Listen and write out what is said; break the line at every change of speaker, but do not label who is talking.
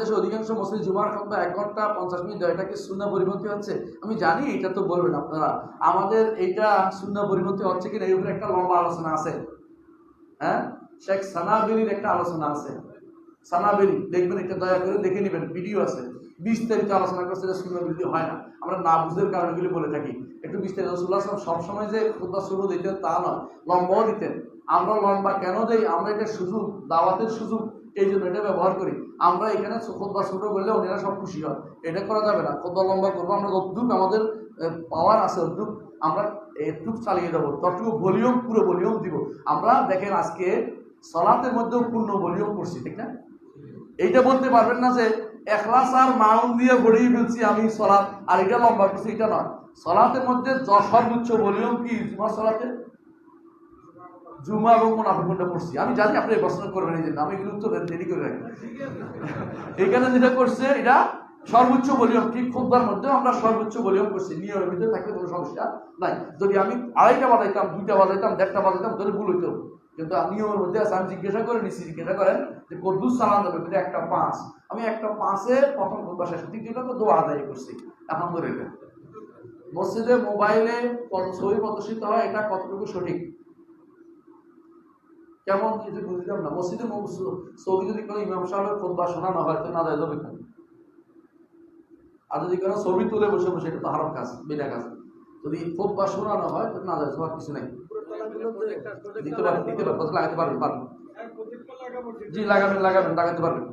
দেশের অধিকাংশ মসজিদ জুমার খতবা এক ঘণ্টা পঞ্চাশ মিনিট এটা কি শূন্য পরিপন্থী হচ্ছে? আমি জানি এটা তো বলবেন আপনারা। আমাদের এইটা শূন্য পরিপন্থী হচ্ছে কিনা এই উপরে একটা লম্বা আলোচনা আছে। হ্যাঁ? শেখ সানাবেলির একটা আলোচনা আছে। সানাবেলি দেখবেন এটা দয়া করে দেখে নেবেন, ভিডিও আছে। বিস্তারিত আলোচনা করছে যে শূন্য বৃদ্ধি হয় না। আমরা না বুঝের কারণগুলি বলে থাকি। একটু বিস্তারিত রসুল্লাহ আসলাম সবসময় যে খুদ্া শুরু দিতেন তা নয়, লম্বাও দিতেন। আমরা লম্বা কেন দেই? আমরা এটা সুযোগ, দাওয়াতের সুযোগ এই জন্য এটা ব্যবহার করি। আমরা এখানে খোদবা ছোট করলে ওনারা সব খুশি হয়। এটা করা যাবে না। খোদবা লম্বা করব, আমরা যতটুক আমাদের পাওয়ার আছে অতটুক আমরা একটুক চালিয়ে দেবো ততটুকু ভলিউম পুরো ভলিউম দিব। আমরা দেখেন আজকে সলাতের মধ্যেও পূর্ণ ভলিউম করছি, ঠিক না? এইটা বলতে পারবেন না যে এখলাস আর মাউন দিয়ে গড়িয়ে ফেলছি আমি সলাৎ আর এটা লম্বা করছি, এটা নয়। সলাতের মধ্যে সর্বোচ্চ ভলিউম কি? জুমা সলাতে? জুমা এবং মুনাফিক কোনটা পড়ছি। আমি জানি আপনি প্রশ্ন করবেন, এই জন্য আমি এগুলো উত্তর দেরি করে রাখি এখানে যেটা করছে, এটা সর্বোচ্চ ভলিউম, ঠিক খুববার মধ্যে আমরা সর্বোচ্চ ভলিউম করছি, নিয়মের ভিতরে থাকলে কোনো সমস্যা নাই। যদি আমি আড়াইটা বাজাইতাম, দুইটা বাজাইতাম, দেড়টা বাজাইতাম, তাহলে ভুল হইতো। কিন্তু নিয়মের মধ্যে আছে, আমি জিজ্ঞাসা করে নিচ্ছি জিজ্ঞাসা করেন যে কদ্দুস সালাম দেবে একটা পাঁচ। আমি একটা পাঁচে প্রথম খুববার শেষ দ্বিতীয়টা তো দোয়া আদায় করছি। এখন ধরে মসজিদে, মোবাইলে ছবি প্রদর্শিত হয়, এটা কতটুকু সঠিক? কেমন কিছু বুঝলাম না। মসজিদের ছবি যদি কোনো ইমাম সাহেবের খোদবা শোনানো হয় তো না যায় যাবে কেন আর যদি কোনো ছবি তুলে বসে বসে এটা তো হারাম কাজ বিনা কাজ। যদি খোদবা শোনানো হয় তো না যায় সবার কিছু নাই। দিতে পারবেন লাগাতে পারবেন পারবেন। জি লাগাবেন লাগাবেন লাগাতে পারবেন।